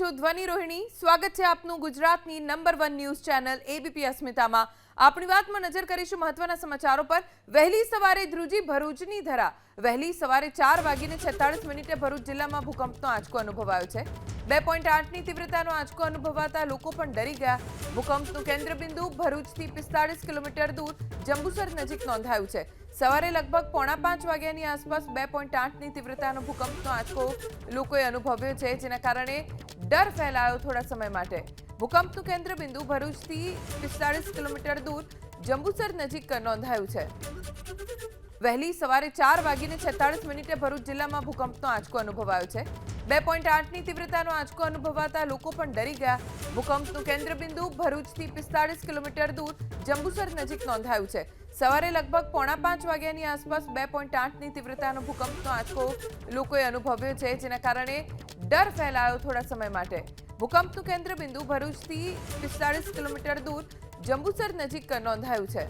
છું ધ્વનિ રોહિણી. સ્વાગત છે આપનું ગુજરાતની number one news channel ABP અસ્મિતામાં. આપણી વાતમાં નજર કરીશું મહત્વના સમાચારો પર. વહેલી સવારે ધ્રુજી ભરૂચની ધરા. વહેલી સવારે ચાર વાગીને છેતાળીસ મિનિટે ભરૂચ જિલ્લામાં ભૂકંપનો આંચકો અનુભવાયો છે. બે પોઈન્ટ આઠની તીવ્રતાનો આંચકો અનુભવાતા લોકો પણ ડરી ગયા. ભૂકંપનું કેન્દ્રબિંદુ ભરૂચથી પિસ્તાળીસ કિલોમીટર દૂર. જંબુસર નજીક નોંધાયું છે. સવારે લગભગ પોણા પાંચ વાગ્યાની આસપાસ બે પોઈન્ટ આઠની તીવ્રતાનો ભૂકંપનો આંચકો લોકોએ અનુભવ્યો છે, જેના કારણે ડર ફેલાયો થોડા સમય માટે. ભૂકંપનું કેન્દ્ર બિંદુ ભરૂચથી પિસ્તાળીસ કિલોમીટર દૂર, જંબુસર નજીક નોંધાયું છે. વહેલી સવારે ચાર વાગીને છેતાળીસ મિનિટે ભરૂચ જિલ્લામાં ભૂકંપનો આંચકો અનુભવાયો છે. બે પોઈન્ટ આઠની તીવ્રતાનો આંચકો અનુભવાતા લોકો પણ ડરી ગયા. ભૂકંપનું કેન્દ્રબિંદુ ભરૂચથી પિસ્તાળીસ કિલોમીટર દૂર, જંબુસર નજીક નોંધાયું છે. સવારે લગભગ પોણા પાંચ વાગ્યાની આસપાસ બે પોઈન્ટ આઠની તીવ્રતાનો ભૂકંપનો આંચકો લોકોએ અનુભવ્યો છે, જેના કારણે ડર ફેલાયો થોડા સમય માટે. ભૂકંપનું કેન્દ્ર બિંદુ ભરૂચથી પિસ્તાળીસ કિલોમીટર દૂર, જંબુસર નજીક નોંધાયું છે.